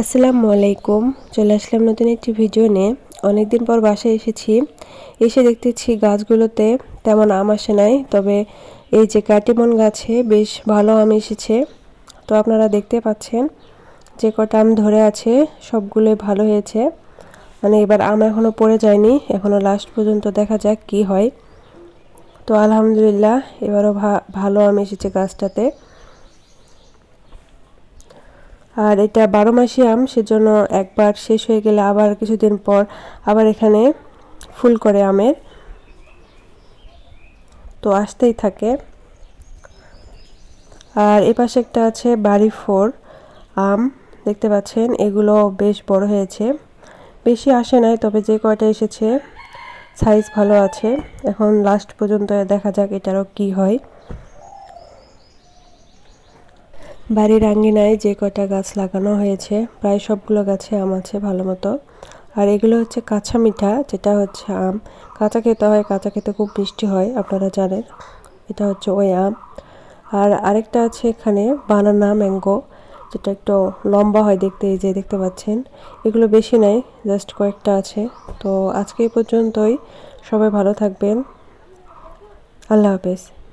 আসসালামু আলাইকুম। চলে আসলাম নতুন একটি ভিডিও নিয়ে। অনেকদিন পর বাসায় এসেছি। এসে দেখতেছি গাছগুলোতে তেমন আম আসে নাই, তবে এই যে কাটিমন গাছে বেশ ভালো আম এসেছে। তো আপনারা দেখতে পাচ্ছেন যে কটা আম ধরে আছে, সবগুলোই ভালো হয়েছে। মানে এবার আম এখনও পড়ে যায়নি এখনও লাস্ট পর্যন্ত দেখা যাক কি হয়। তো আলহামদুলিল্লাহ, এবারও ভালো আম এসেছে গাছটাতে। আর এটা বারো মাসি আম, সেজন্য একবার শেষ হয়ে গেলে আবার কিছুদিন পর আবার এখানে ফুল করে আমের। তো আসতেই থাকে। আর এ পাশে একটা আছে বাড়ি ফোর আম, দেখতে পাচ্ছেন, এগুলো বেশ বড় হয়েছে। বেশি আসে নাই, তবে যে কয়টা এসেছে সাইজ ভালো আছে। এখন লাস্ট পর্যন্ত দেখা যাক এটারও কি হয়। বাড়ির আঙ্গিনায় যে কটা গাছ লাগানো হয়েছে, প্রায় সবগুলো গাছে আম আছে ভালো মতো। আর এগুলো হচ্ছে কাঁচা মিঠা, যেটা হচ্ছে আম। কাঁচা খেতে হয়, কাঁচা খেতে খুব মিষ্টি হয়, আপনারা জানেন। এটা হচ্ছে ওই আম। আর আরেকটা আছে এখানে, বানানা ম্যাঙ্গো, যেটা একটু লম্বা হয় দেখতে, এই যে দেখতে পাচ্ছেন। এগুলো বেশি নাই, জাস্ট কয়েকটা আছে। তো আজকে এই পর্যন্তই। সবাই ভালো থাকবেন। আল্লাহ হাফেজ।